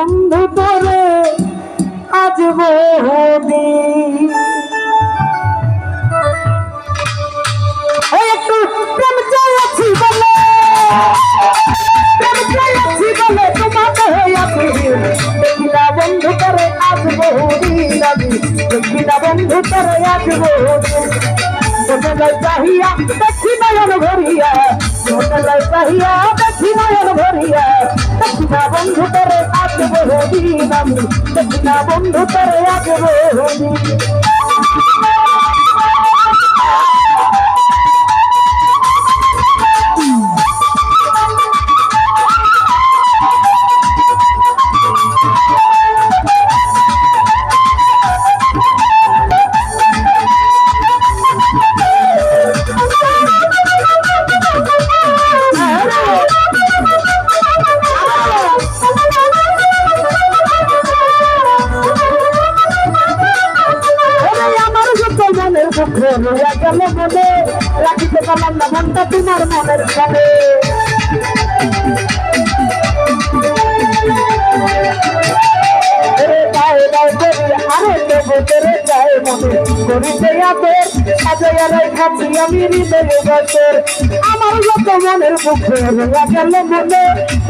বন্ধু তোরে আজ বহুদিন একটু প্রেম চাইছি বলে। প্রেম চাইছি বলে তোমাকে হইয়াছি দেখি বন্ধু করে আজ বহুদিন আমি দেখি না বন্ধু করে আজ বহুদিন হোটেলাই চাহিয়া, দেখি নয়ন ভরিয়া। হোটেলাই চাহিয়া দেখি নয়ন ভরিয়া। দেখি না বন্ধু তরে না বন্ধু তরে বহুদিন রইয়া গেল মনে রাখিতে পারলাম না মনটা তোমার মনের করি আরে দেবো তোরে গায়ে মনে করিতে আদর সাজাইয়া রেখাচ্ছি আমি হৃদয়ে বছর আমার যত মনের দুঃখ রইয়া গেল মনে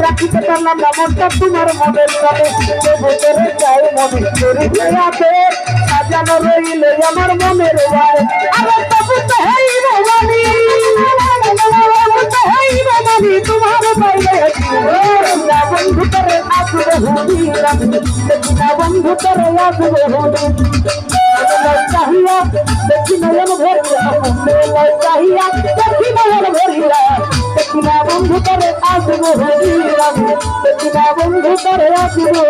রাখিতে পারলাম না মনটা তোমার মনের সামনে দেবো তোরে গায়ে মনে করিতে আদর সাজানো রইলে আমার মনের ভাই আরে তবু তো হইব মানি তবু তো হইব মানি তোমার বাইরে না বন্ধু করে আসবে হুদি দেখি না বন্ধু করে আসবে হুদি চাহিয়া দেখি নয়ন ভরিয়া চাহিয়া দেখি নয়ন ভরিয়া দেখি না বন্ধু করে আসবে হুদি দেখি না বন্ধু করে আসবে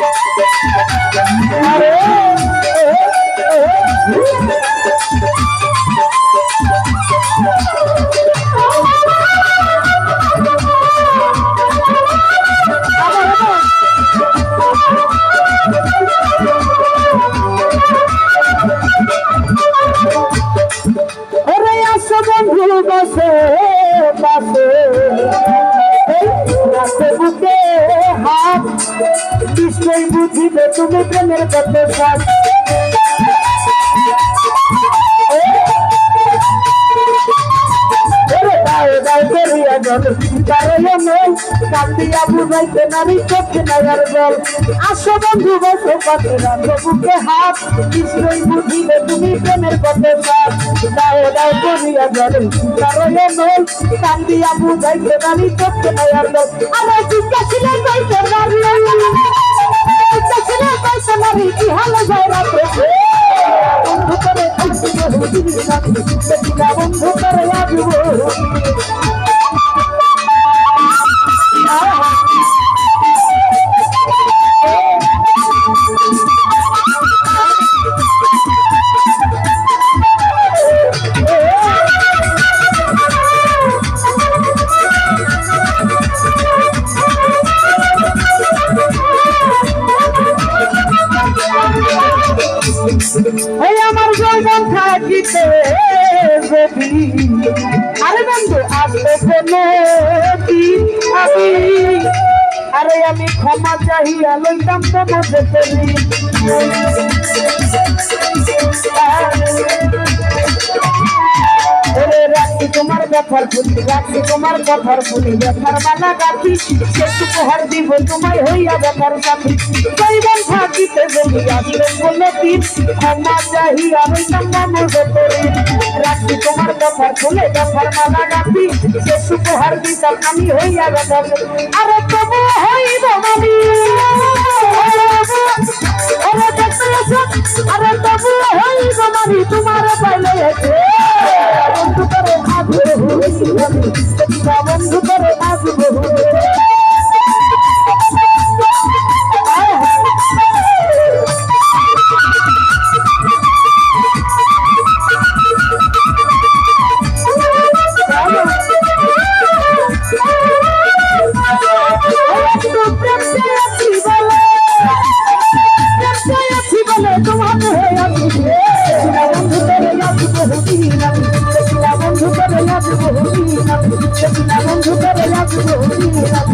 Thank you. নারী চোখে নাগার জল। আসো বন্ধু, বসো রাখো বুকে হাত নিশ্চয়ই বুঝিবে তুমি প্রেমের কত সাথ দাও দাও করিয়া জল কারণে নয় কান্দিয়া বুঝাইতে নারী চোখে নাগার জল। আরে জিজ্ঞাসিলে কইতে নারী কি হালে যায় বন্ধু করে বন্ধু ওই আমার জয়গান থাকিতে যদি। আরে বন্ধু আসবে কোনো আমি আরে আমি ক্ষমা চাহিয়া লইতাম তোমাদের পেলি ওরে রাখি তোমার ব্যাপার ফুলি রাখি তোমার কথার ফুলি ব্যাপার মালা গাছি একটু উপহার দিব তোমায় হইয়া ব্যাপার সাথী জৈবন থাকিতে যদি আসবে কোনো দিন ক্ষমা চাহিয়া লইতাম তোমাদের পেলি রাখি তোমার ব্যাপার ফুলে ব্যাপার মালা গাছি একটু উপহার দিতাম আমি ব্যাপার আরে তবু হইব বন্ধু করে আসবে তোমাকে Oh,